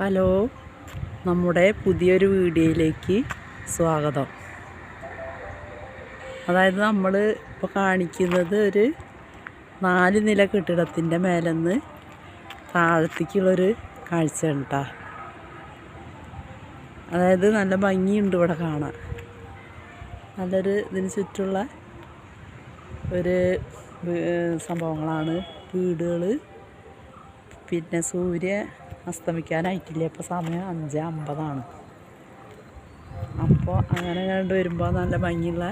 Hello നമ്മുടെ പുതിയൊരു വീഡിയോയിലേക്ക് സ്വാഗതം. അതായത് നമ്മൾ ഇപ്പോൾ കാണിക്കുന്നത് ഒരു നാല് നില കെട്ടിടത്തിന്റെ മേലെന്ന് താഴത്തേക്കുള്ളൊരു കാഴ്ചയാണ് കേട്ടോ അതായത് നല്ല ഭംഗിയുണ്ട് ഇവിടെ കാണാൻ. നല്ലൊരു ഇതിന് ചുറ്റുള്ള ഒരു സംഭവങ്ങളാണ് വീടുകൾ പിന്നെ സൂര്യ അസ്തമിക്കാനായിട്ടില്ല. ഇപ്പോൾ സമയം അഞ്ച് അമ്പതാണ്. അപ്പോൾ അങ്ങനെ കണ്ട് വരുമ്പോൾ നല്ല ഭംഗിയുള്ള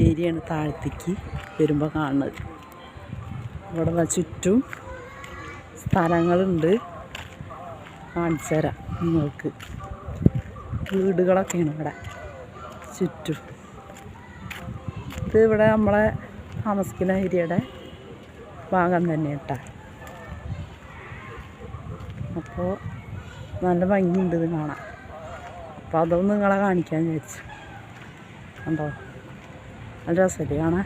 ഏരിയാണ് താഴത്തേക്ക് വരുമ്പോൾ കാണുന്നത്. ഇവിടെ ചുറ്റും സ്ഥലങ്ങളുണ്ട്. കാണിച്ചു തരാം നിങ്ങൾക്ക്. വീടുകളൊക്കെയാണ് ഇവിടെ ചുറ്റും. ഇത് ഇവിടെ നമ്മളെ താമസിക്കുന്ന ഏരിയയുടെ ഭാഗം തന്നെ കേട്ടോ അപ്പോൾ നല്ല ഭംഗിയുണ്ട് ഇത് കാണാൻ. അപ്പോൾ അതൊന്ന് നിങ്ങളെ കാണിക്കാൻ വിചാരിച്ചു. കണ്ടോ? നല്ല രസമല്ലേ കാണാൻ?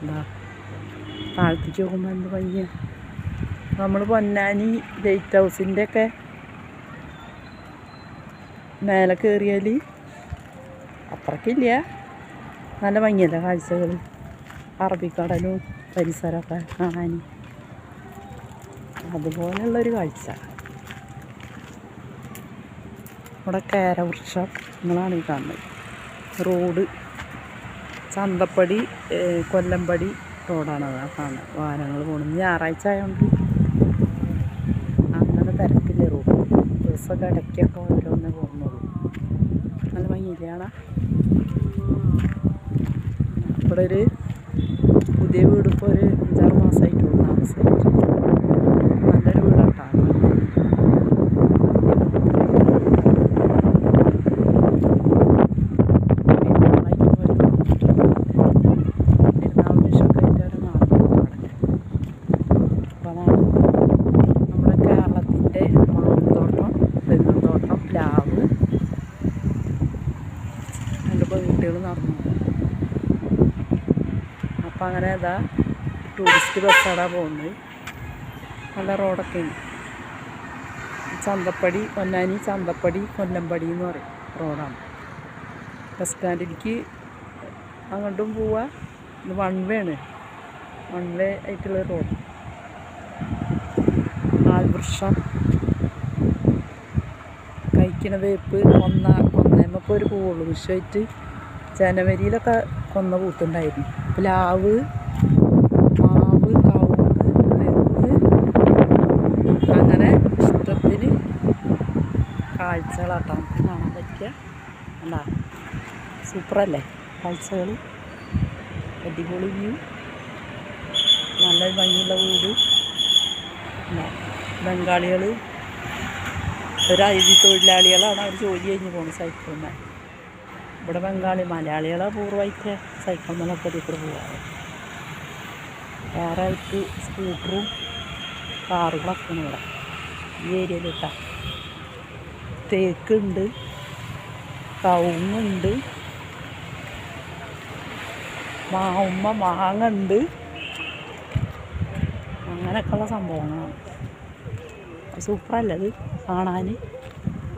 എന്താ താഴത്തേക്ക് നോക്കുമ്പോൾ എന്ത് ഭംഗിയാണ് നമ്മൾ പൊന്നാനി ലൈറ്റ് ഹൗസിന്റെ ഒക്കെ മേലെ കയറിയാൽ അത്രക്കില്ല നല്ല ഭംഗിയല്ലേ കാഴ്ചകൾ അറബിക്കടലും പരിസരമൊക്കെ കാണാൻ അതുപോലെയുള്ളൊരു കാഴ്ച. ഇവിടെ കേരവൃക്ഷം നിങ്ങളാണ് ഈ കാണുന്നത്. റോഡ് ചന്തപ്പടി കൊല്ലമ്പടി റോഡാണ് ആ കാണുന്നത്. വാഹനങ്ങൾ പോകുന്നത് ഞായറാഴ്ച ആയതുകൊണ്ട് അങ്ങനെ തിരക്കില്ല റോഡ്. ദിവസമൊക്കെ ഇടയ്ക്കൊക്കെ ഓരോന്നേ പോകുന്നുള്ളൂ. നല്ല ഭംഗിയില്ലേ കാണാൻ? ഇവിടെ ഒരു പുതിയ വീട് ഇപ്പോൾ ഒരു അഞ്ചാറ് മാസമായിട്ടുള്ളൂ താമസമായിട്ട് നല്ലൊരു വീടാട്ടാണ് നമ്മുടെ കേരളത്തിന്റെ മാന്തോട്ടം തെങ്ങുന്തോട്ടം പ്ലാവ് രണ്ടിപ്പോൾ വീട്ടുകൾ നടന്നു. അപ്പം അങ്ങനെ ഇതാ ടൂറിസ്റ്റ് ബസ്സാടാ പോകുന്നത് നല്ല റോഡൊക്കെ ചന്തപ്പടി പൊന്നാനി ചന്തപ്പടി കൊല്ലമ്പടി എന്ന് പറയും. റോഡാണ് ബസ് സ്റ്റാൻഡിലേക്ക് അങ്ങോട്ടും പോവാ. ഇത് വൺ വേ ആണ്. വൺ വേ ആയിട്ടുള്ള റോഡ് ആൽവൃക്ഷം കഴിക്കണ വേപ്പ് കൊന്ന കൊന്നേമ്മപ്പോൾ ഒരു പൂവുള്ളൂ. വിഷമായിട്ട് ജനുവരിയിലൊക്കെ കൊന്ന പൂത്തുണ്ടായിരുന്നു. പ്ലാവ് മാവ് കവുങ്ങ് തെങ്ങ് അങ്ങനെ ഇഷ്ടത്തിന് കാഴ്ചകളാട്ടോ. നമുക്ക് കാണാൻ പറ്റുക എന്താ സൂപ്പറല്ലേ? കാഴ്ചകൾ അടിപൊളി വ്യൂ. നല്ല ഭംഗിയുള്ള വീട്. ബംഗാളികൾ ഒരു അതിഥി തൊഴിലാളികളാണ് അവർ ജോലി കഴിഞ്ഞ് പോകുന്നത് സൈക്കിളിന് ഇവിടെ ബംഗാളി മലയാളികളെ പൂർവമായിട്ട് സൈക്കിൾ മേലൊക്കെ ഇതിൽ കൂടെ വേറെ ആയിട്ട് സ്കൂട്ടറും കാറുകളൊക്കെ ഇവിടെ. ഈ ഏരിയയിൽ കേട്ടോ തേക്കുണ്ട് കവുങ്ങുണ്ട് മാവുമ്മ മാങ്ങ ഉണ്ട്. അങ്ങനെയൊക്കെയുള്ള സംഭവങ്ങളാണ്. സൂപ്പറല്ലേ അത്? കാണാൻ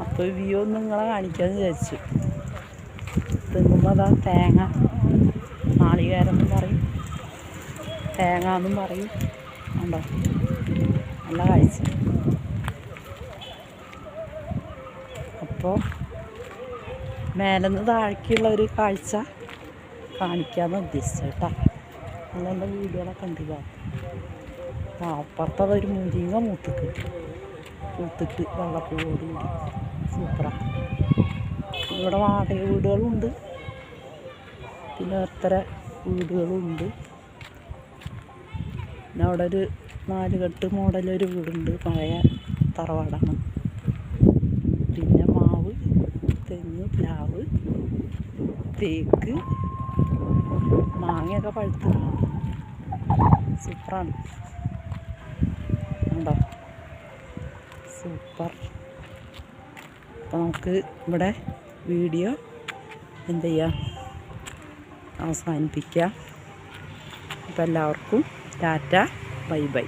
അപ്പോൾ വ്യൂ ഒന്ന് നിങ്ങളെ കാണിക്കാമെന്ന് വിചാരിച്ചു. തെങ്ങുമ്പോൾ അതാ തേങ്ങ. നാളികേരെന്നും പറയും. തേങ്ങ എന്നും പറയും. ഉണ്ടോ നല്ല കാഴ്ച. അപ്പോൾ മേലെന്ന് താഴേക്കുള്ള ഒരു കാഴ്ച കാണിക്കാമെന്ന് ഉദ്ദേശിച്ചു കേട്ടോ. നല്ല നല്ല വീഡിയോകളൊക്കെ ഉണ്ട് ആ ഒരു മുരിങ്ങ മൂത്തിക്ക് മൂത്തിട്ട് വെള്ളപ്പൂവോട് കൂടി സൂപ്പറാണ് ഇവിടെ വാടക വീടുകളുണ്ട്. പിന്നെ എത്ര വീടുകളുണ്ട്. പിന്നെ അവിടെ ഒരു നാലുകെട്ട് മോഡലൊരു വീടുണ്ട്. പഴയ തറവാടാണ്. പിന്നെ മാവ് തെങ്ങ് പ്ലാവ് തേക്ക് മാങ്ങയൊക്കെ പഴുത്തിട്ടുണ്ട് സൂപ്പറാണ്. ഉണ്ടോ? സൂപ്പർ. അപ്പോൾ നമുക്ക് ഇവിടെ വീഡിയോ എന്ത് ചെയ്യാം? അവസാനിപ്പിക്കാം. അപ്പോൾ എല്ലാവർക്കും ടാറ്റ ബൈ ബൈ.